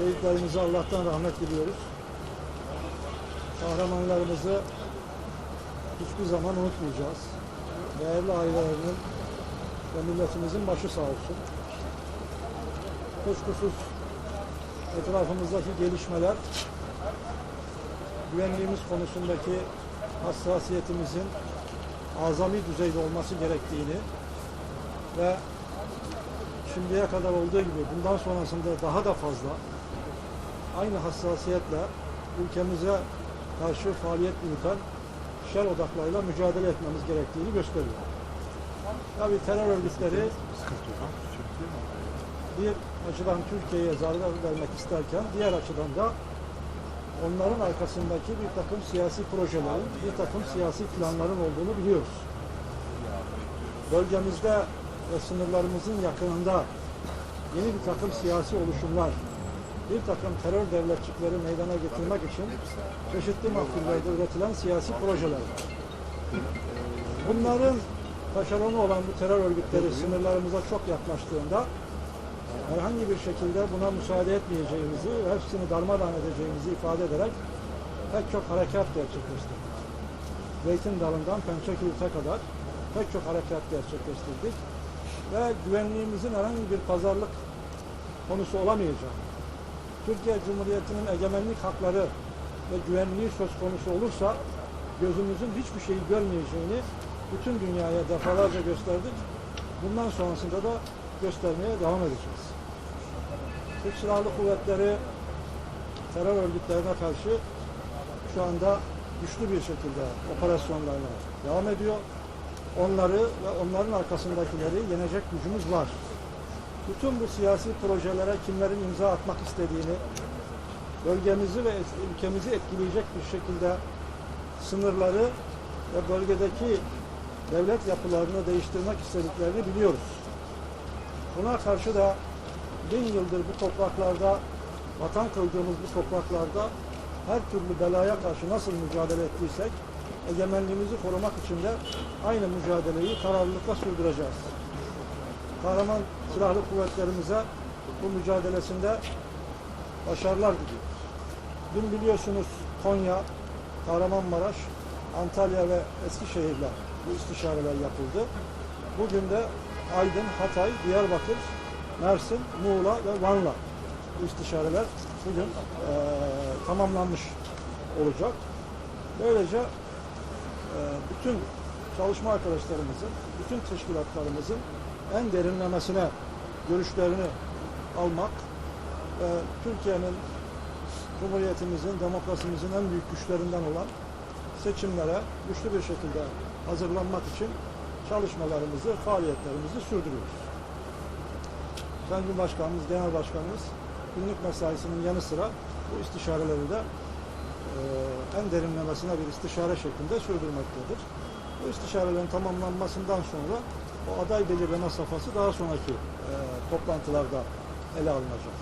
Şehitlerimize Allah'tan rahmet diliyoruz. Kahramanlarımızı hiçbir zaman unutmayacağız. Değerli ailelerinin ve milletimizin başı sağ olsun. Kuşkusuz etrafımızdaki gelişmeler güvenliğimiz konusundaki hassasiyetimizin azami düzeyde olması gerektiğini ve şimdiye kadar olduğu gibi bundan sonrasında daha da fazla aynı hassasiyetle ülkemize karşı faaliyet yürüten şer odaklarıyla mücadele etmemiz gerektiğini gösteriyor. Tabi terör örgütleri bir açıdan Türkiye'ye zarar vermek isterken diğer açıdan da onların arkasındaki bir takım siyasi projelerin, bir takım siyasi planların olduğunu biliyoruz. Bölgemizde ve sınırlarımızın yakınında yeni bir takım siyasi oluşumlar, bir takım terör devletçikleri meydana getirmek için çeşitli mahkullerde üretilen siyasi projeler. Bunların taşeronu olan bu terör örgütleri sınırlarımıza çok yaklaştığında herhangi bir şekilde buna müsaade etmeyeceğimizi ve hepsini darmadağın edeceğimizi ifade ederek pek çok harekat gerçekleştirdik. Zeytin dalından Pençekürt'e kadar pek çok harekat gerçekleştirdik ve güvenliğimizin herhangi bir pazarlık konusu olamayacağı, Türkiye Cumhuriyeti'nin egemenlik hakları ve güvenliği söz konusu olursa gözümüzün hiçbir şeyi görmeyeceğini bütün dünyaya defalarca gösterdik. Bundan sonrasında da göstermeye devam edeceğiz. Türk Silahlı Kuvvetleri terör örgütlerine karşı şu anda güçlü bir şekilde operasyonlarına devam ediyor. Onları ve onların arkasındakileri yenecek gücümüz var. Bütün bu siyasi projelere kimlerin imza atmak istediğini, bölgemizi ve ülkemizi etkileyecek bir şekilde sınırları ve bölgedeki devlet yapılarını değiştirmek istediklerini biliyoruz. Buna karşı da bin yıldır bu topraklarda, vatan kıldığımız bu topraklarda her türlü belaya karşı nasıl mücadele ettiysek, egemenliğimizi korumak için de aynı mücadeleyi kararlılıkla sürdüreceğiz. Kahraman silahlı kuvvetlerimize bu mücadelesinde başarılar diliyoruz. Dün biliyorsunuz Konya, Kahramanmaraş, Antalya ve Eskişehir'le bu istişareler yapıldı. Bugün de Aydın, Hatay, Diyarbakır, Mersin, Muğla ve Van'la bu istişareler bugün eee, tamamlanmış olacak. Böylece eee, bütün çalışma arkadaşlarımızın, bütün teşkilatlarımızın en derinlemesine görüşlerini almak ve Türkiye'nin Cumhuriyetimizin, demokrasimizin en büyük güçlerinden olan seçimlere güçlü bir şekilde hazırlanmak için çalışmalarımızı, faaliyetlerimizi sürdürüyoruz. Sayın Cumhurbaşkanımız, Genel Başkanımız günlük mesaisinin yanı sıra bu istişareleri de eee, en derinlemesine bir istişare şeklinde sürdürmektedir. Bu istişarelerin tamamlanmasından sonra aday belirleme safhası daha sonraki eee, toplantılarda ele alınacak.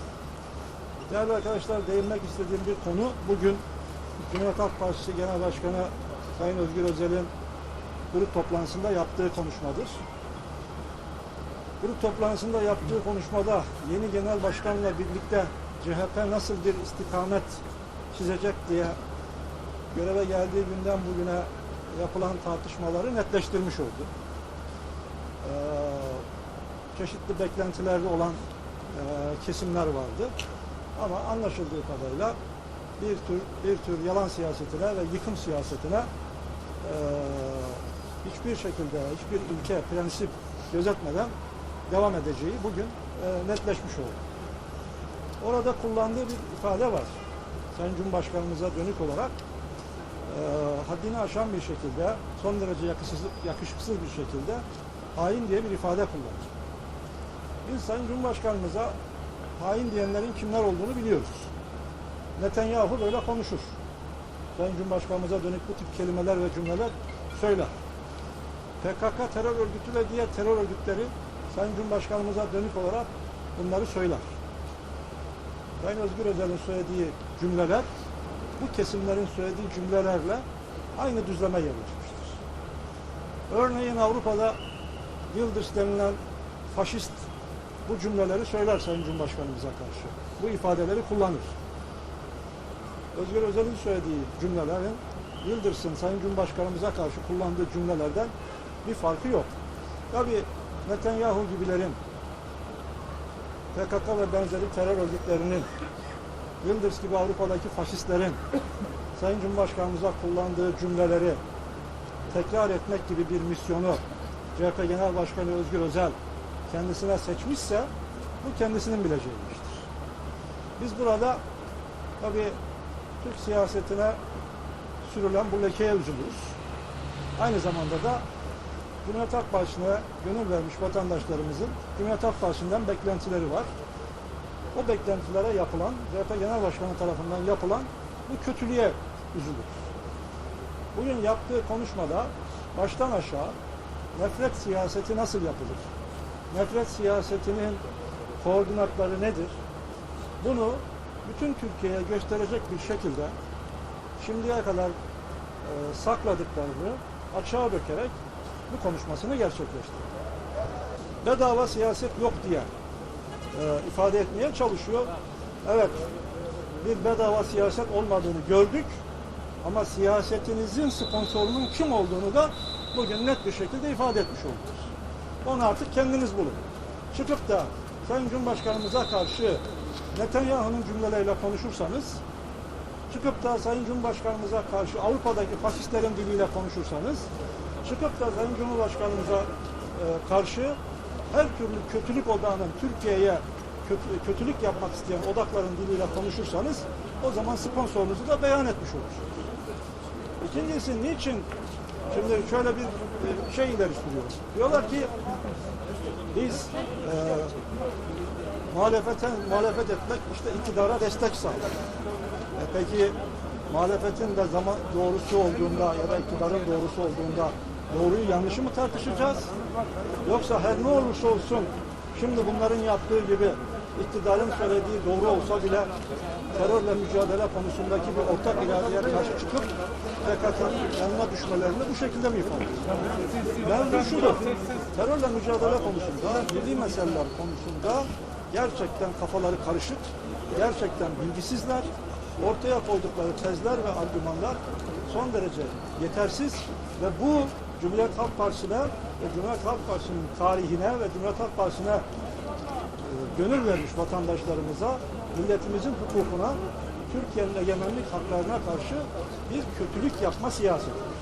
Değerli arkadaşlar değinmek istediğim bir konu bugün Cumhuriyet Halk Partisi Genel Başkanı Sayın Özgür Özel'in grup toplantısında yaptığı konuşmadır. Grup toplantısında yaptığı konuşmada yeni genel başkanla birlikte CHP nasıl bir istikamet çizecek diye göreve geldiği günden bugüne yapılan tartışmaları netleştirmiş oldu. Ee, çeşitli beklentilerde olan e, kesimler vardı. Ama anlaşıldığı kadarıyla bir tür bir tür yalan siyasetine ve yıkım siyasetine eee, hiçbir şekilde hiçbir ilke, prensip gözetmeden devam edeceği bugün eee, netleşmiş oldu. Orada kullandığı bir ifade var. Sayın Cumhurbaşkanımıza dönük olarak eee, haddini aşan bir şekilde, son derece yakışıksız, yakışıksız bir şekilde hain diye bir ifade kullandı. Biz Sayın Cumhurbaşkanımıza hain diyenlerin kimler olduğunu biliyoruz. Netanyahu böyle konuşur. Sayın Cumhurbaşkanımıza dönük bu tip kelimeler ve cümleler söyler. PKK terör örgütü ve diğer terör örgütleri Sayın Cumhurbaşkanımıza dönük olarak bunları söyler. Sayın Özgür Özel'in söylediği cümleler bu kesimlerin söylediği cümlelerle aynı düzleme yerleşmiştir. Örneğin Avrupa'da Yıldız denilen faşist bu cümleleri söyler Sayın Cumhurbaşkanımıza karşı. Bu ifadeleri kullanır. Özgür Özel'in söylediği cümlelerin Yıldırım'ın Sayın Cumhurbaşkanımıza karşı kullandığı cümlelerden bir farkı yok. Tabi Netanyahu gibilerin PKK ve benzeri terör örgütlerinin Yıldız gibi Avrupa'daki faşistlerin Sayın Cumhurbaşkanımıza kullandığı cümleleri tekrar etmek gibi bir misyonu CHP Genel Başkanı Özgür Özel kendisine seçmişse bu kendisinin bileceği iştir. Biz burada tabii Türk siyasetine sürülen bu lekeye üzülürüz. Aynı zamanda da Cumhuriyet Halk Partisi'ne gönül vermiş vatandaşlarımızın Cumhuriyet Halk Partisi'nden beklentileri var. O beklentilere yapılan, CHP Genel Başkanı tarafından yapılan bu kötülüğe üzülürüz. Bugün yaptığı konuşmada baştan aşağı nefret siyaseti nasıl yapılır? Nefret siyasetinin koordinatları nedir? Bunu bütün Türkiye'ye gösterecek bir şekilde şimdiye kadar e, sakladıklarını açığa dökerek bu konuşmasını gerçekleştirdi. Bedava siyaset yok diye e, ifade etmeye çalışıyor. Evet, bir bedava siyaset olmadığını gördük ama siyasetinizin sponsorunun kim olduğunu da bugün net bir şekilde ifade etmiş oldunuz. Onu artık kendiniz bulun. Çıkıp da Sayın Cumhurbaşkanımıza karşı Netanyahu'nun cümleleriyle konuşursanız, çıkıp da Sayın Cumhurbaşkanımıza karşı Avrupa'daki faşistlerin diliyle konuşursanız, çıkıp da Sayın Cumhurbaşkanımıza e, karşı her türlü kötülük odağının Türkiye'ye kötü- kötülük yapmak isteyen odakların diliyle konuşursanız o zaman sponsorunuzu da beyan etmiş olursunuz. İkincisi niçin şimdi şöyle bir e, şey ileri sürüyor. Diyorlar ki biz e, muhalefete, muhalefet etmek işte iktidara destek sağlar. E, peki muhalefetin de zaman doğrusu olduğunda ya da iktidarın doğrusu olduğunda doğruyu yanlışı mı tartışacağız? Yoksa her ne olursa olsun şimdi bunların yaptığı gibi iktidarın söylediği doğru olsa bile terörle mücadele konusundaki bir ortak iradeye karşı çıkıp PKK'nın yanına düşmelerini bu şekilde mi ifade ediyor? Ben şudur, terörle mücadele konusunda, milli meseleler konusunda gerçekten kafaları karışık, gerçekten bilgisizler, ortaya koydukları tezler ve argümanlar son derece yetersiz ve bu Cumhuriyet Halk Partisi'ne ve Cumhuriyet Halk Partisi'nin tarihine ve Cumhuriyet Halk Partisi'ne gönül vermiş vatandaşlarımıza, milletimizin hukukuna, Türkiye'nin egemenlik haklarına karşı bir kötülük yapma siyaseti.